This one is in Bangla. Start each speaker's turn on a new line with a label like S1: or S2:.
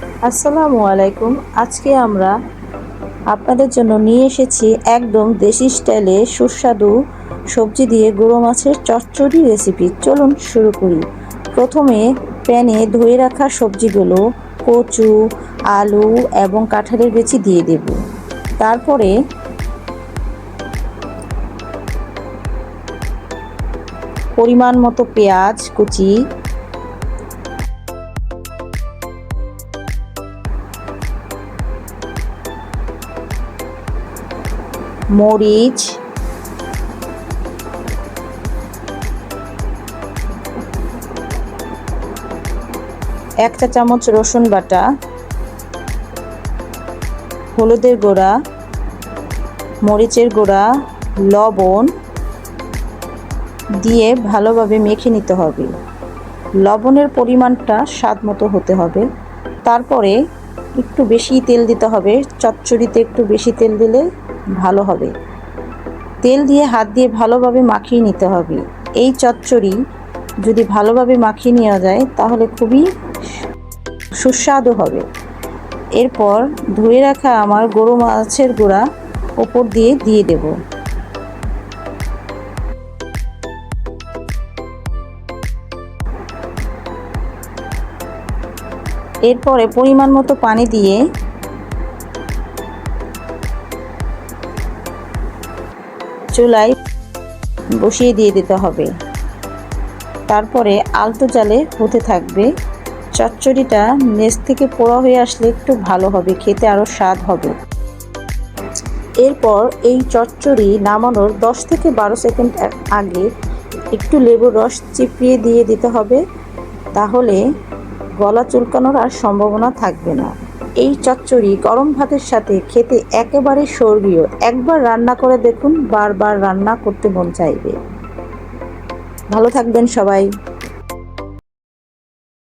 S1: আসসালামু আলাইকুম। আজকে আমরা আপনাদের জন্য নিয়ে এসেছি একদম দেশি স্টাইলে সুস্বাদু সবজি দিয়ে গুঁড়ো মাছের চচ্চড়ি রেসিপি। চলুন শুরু করি। প্রথমে প্যানে ধুয়ে রাখা সবজিগুলো কচু, আলু এবং কাঁঠালের বেচি দিয়ে দেব। তারপরে পরিমাণ মতো পেঁয়াজ কুচি মরিচ, এক চা চামচ রসুন বাটা, হলুদের গুঁড়া, মরিচের গুঁড়া, লবণ দিয়ে ভালোভাবে মেখে নিতে হবে। লবণের পরিমাণটা স্বাদ মতো হতে হবে। তারপরে একটু বেশি তেল দিতে হবে। চচ্চড়িতে একটু বেশি তেল দিলে ভালো হবে। তেল দিয়ে হাত দিয়ে ভালোভাবে মাখিয়ে নিতে হবে। এই চচ্চড়ি যদি ভালোভাবে মাখিয়ে নেওয়া যায়, তাহলে খুবই সুস্বাদু হবে। এরপর ধুয়ে রাখা আমার গরু মাছের গুঁড়া ওপর দিয়ে দিয়ে দেব। এরপরে পরিমাণ মতো পানি দিয়ে চুলায় বসিয়ে দিয়ে দিতে হবে। তারপরে আলতো জালে হতে থাকবে। চচ্চড়িটা নেচ থেকে পোড়া হয়ে আসলে একটু ভালো হবে, খেতে আরও স্বাদ হবে। এরপর এই চচ্চড়ি নামানোর 10 থেকে বারো সেকেন্ড আগে একটু লেবুর রস চিপিয়ে দিয়ে দিতে হবে। তাহলে গলা চুলকানোর আর সম্ভাবনা থাকবে না। এই চচ্চড়ি গরম ভাতের সাথে খেতে একেবারে স্বর্গীয়। একবার রান্না করে দেখুন, বারবার রান্না করতে মন চাইবে। ভালো থাকবেন সবাই।